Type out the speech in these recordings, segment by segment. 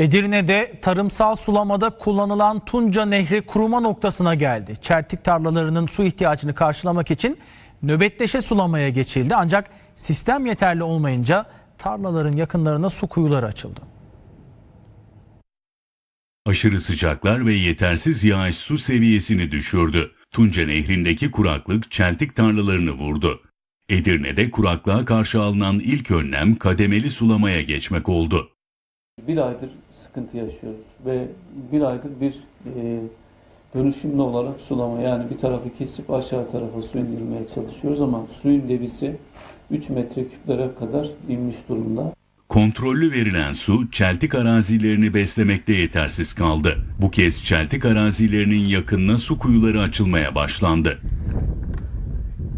Edirne'de tarımsal sulamada kullanılan Tunca Nehri kuruma noktasına geldi. Çeltik tarlalarının su ihtiyacını karşılamak için nöbetleşe sulamaya geçildi. Ancak sistem yeterli olmayınca tarlaların yakınlarına su kuyuları açıldı. Aşırı sıcaklar ve yetersiz yağış su seviyesini düşürdü. Tunca Nehri'ndeki kuraklık çeltik tarlalarını vurdu. Edirne'de kuraklığa karşı alınan ilk önlem kademeli sulamaya geçmek oldu. Bir aydır sıkıntı yaşıyoruz ve bir aydır bir e, dönüşümlü olarak sulama yani bir tarafı kesip aşağı tarafa su indirmeye çalışıyoruz ama suyun debisi 3 metreküplere kadar inmiş durumda. Kontrollü verilen su çeltik arazilerini beslemekte yetersiz kaldı. Bu kez çeltik arazilerinin yakınına su kuyuları açılmaya başlandı.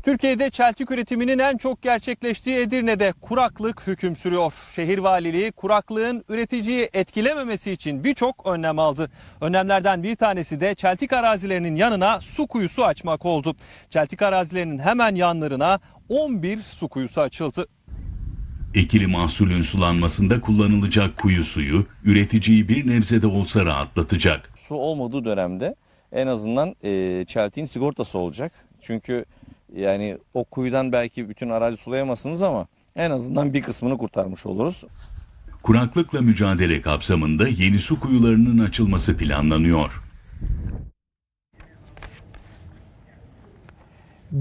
Türkiye'de çeltik üretiminin en çok gerçekleştiği Edirne'de kuraklık hüküm sürüyor. Şehir valiliği kuraklığın üreticiyi etkilememesi için birçok önlem aldı. Önlemlerden bir tanesi de çeltik arazilerinin yanına su kuyusu açmak oldu. Çeltik arazilerinin hemen yanlarına 11 su kuyusu açıldı. Ekili mahsulün sulanmasında kullanılacak kuyu suyu üreticiyi bir nebze de olsa rahatlatacak. su olmadığı dönemde en azından e, çeltiğin sigortası olacak. Çünkü yani o kuyudan belki bütün arazi sulayamazsınız ama en azından bir kısmını kurtarmış oluruz. Kuraklıkla mücadele kapsamında yeni su kuyularının açılması planlanıyor.